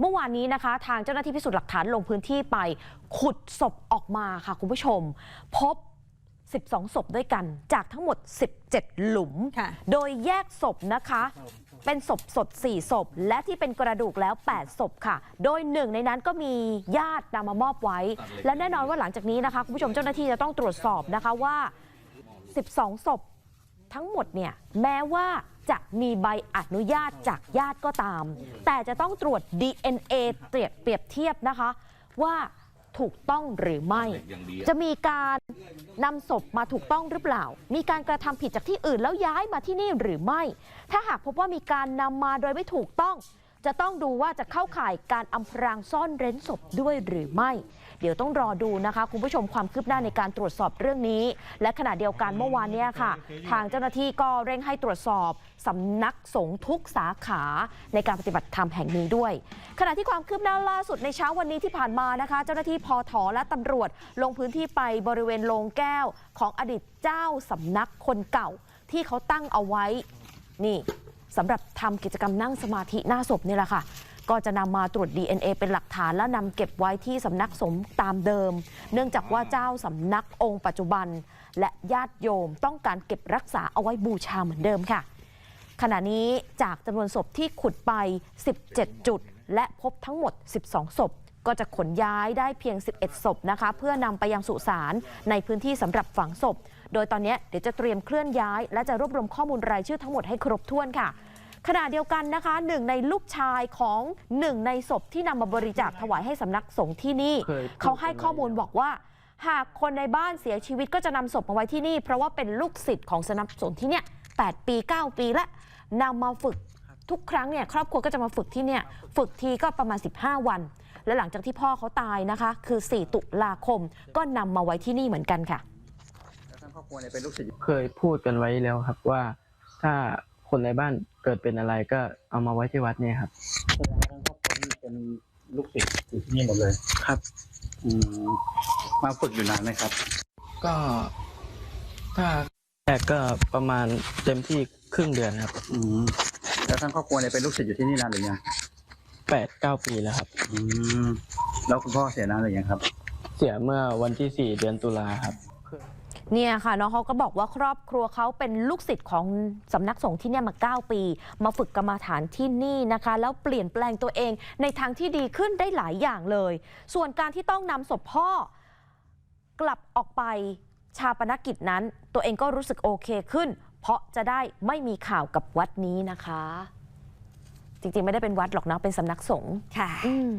เมื่อวานนี้นะคะ ทางเจ้าหน้าที่พิสูจน์หลักฐานลงพื้นที่ไป ขุดศพออกมาค่ะคุณผู้ชม พบ 12 ศพด้วยกันจากทั้งหมด 17 หลุมค่ะโดยแยกศพนะคะ เป็นศพสด 4 ศพ และที่เป็นกระดูกแล้ว 8 ศพค่ะ โดยหนึ่งในนั้นก็มีญาตินำมามอบไว้ และแน่นอนว่าหลังจากนี้นะคะ คุณผู้ชมเจ้าหน้าที่จะต้องตรวจสอบนะคะว่า 12 ศพ ทั้งหมดเนี่ยแม้ว่าจะมีใบอนุญาตจากญาติก็ตาม แต่จะต้องตรวจ DNA เปรียบเปรียบเทียบนะคะ ว่าถูกต้องหรือไม่ จะมีการนำศพมาถูกต้องหรือเปล่า มีการกระทำผิดจากที่อื่นแล้วย้ายมาที่นี่หรือไม่ ถ้าหากพบว่ามีการนำมาโดยไม่ถูกต้อง จะต้องดูว่าจะเข้าข่ายการอำพรางซ่อนเร้นศพด้วยหรือไม่ เดี๋ยวต้องรอดูนะคะ คุณผู้ชมความคืบหน้าในการตรวจสอบเรื่องนี้ และขณะเดียวกันเมื่อวานเนี้ค่ะ ทางเจ้าหน้าที่ก็เร่งให้ตรวจสอบสำนักสงฆ์ทุกสาขาในการปฏิบัติธรรมแห่งนี้ด้วย ขณะที่ความคืบหน้าล่าสุดในเช้าวันนี้ที่ผ่านมานะคะ เจ้าหน้าที่พอถอและตำรวจลงพื้นที่ไปบริเวณโรงแก้วของอดีตเจ้าสำนักคนเก่าที่เขาตั้งเอาไว้นี่ สำหรับทำกิจกรรมนั่งสมาธิหน้าศพนี่แหละค่ะ ก็จะนำมาตรวจ DNA เป็นหลักฐานและนำเก็บไว้ที่สำนักสงฆ์ตามเดิม เนื่องจากว่าเจ้าสำนักองค์ปัจจุบัน และญาติโยมต้องการเก็บรักษาเอาไว้บูชาเหมือนเดิมค่ะ ขณะนี้จากจำนวนศพที่ขุดไป 17 จุด และพบทั้งหมด 12 ศพ ก็จะขนย้ายได้เพียง 11 ศพนะคะ เพื่อนำไปยังสุสานในพื้นที่สำหรับฝังศพ โดยตอนนี้เดี๋ยวจะเตรียมเคลื่อนย้าย และจะรวบรวมข้อมูลรายชื่อทั้งหมดให้ครบถ้วนค่ะขณะเดียวกันนะคะหนึ่งในลูกชายของหนึ่งในศพที่นำมาบริจาคถวายให้สำนักสงฆ์ที่นี่เคยพูดเขาให้ข้อมูลบอกว่า หากคนในบ้านเสียชีวิตก็จะนำศพมาไว้ที่นี่ เพราะว่าเป็นลูกศิษย์ของสำนักสงฆ์ที่เนี่ย8ปี 9 ปีและนำมาฝึก ทุกครั้งเนี่ยครอบครัวก็จะมาฝึกที่เนี่ยฝึกทีก็ประมาณ 15 วัน และหลังจากที่พ่อเขาตายนะคะ คือ 4 ตุลาคม ก็นำมาไว้ที่นี่เหมือนกันค่ะแล้วทั้งครอบครัวเนี่ยเป็นลูกศิษย์เคยพูดกันไว้แล้วครับว่า ถ้าคนในบ้านเกิดเป็นอะไรก็เอามาไว้ที่วัดเนี่ยครับ แสดงว่าทั้งครอบครัวนี่เป็นลูกศิษย์อยู่ที่นี่หมดเลยครับ อืมมาฝึกอยู่นานไหมครับ ก็ถ้าแรกก็ประมาณเต็มที่ครึ่งเดือนครับ อืม แล้วทั้งครอบครัวเนี่ยเป็นลูกศิษย์อยู่ที่นี่นานหรือยังแปดเก้าปีแล้วครับ อืมแล้วคุณพ่อเสียนานหรือยังครับ เสียเมื่อวันที่สี่เดือนตุลาครับ เนี่ยค่ะน้องเขาก็บอกว่าครอบครัวเขาเป็นลูกศิษย์ของสำนักสงฆ์ที่เนี่ยมา 9 ปี มาฝึกกรรมาฐานที่นี่นะคะ แล้วเปลี่ยนแปลงตัวเองในทางที่ดีขึ้นได้หลายอย่างเลย ส่วนการที่ต้องนำศพพ่อกลับออกไปชาปนกิจนั้น ตัวเองก็รู้สึกโอเคขึ้นเพ ราะจะได้ไม่มีข่าวกับวัดนี้นะคะ จริงๆ ไม่ได้เป็นวัดหรอกนะเป็นสำนักสงฆ์ค่ะอืม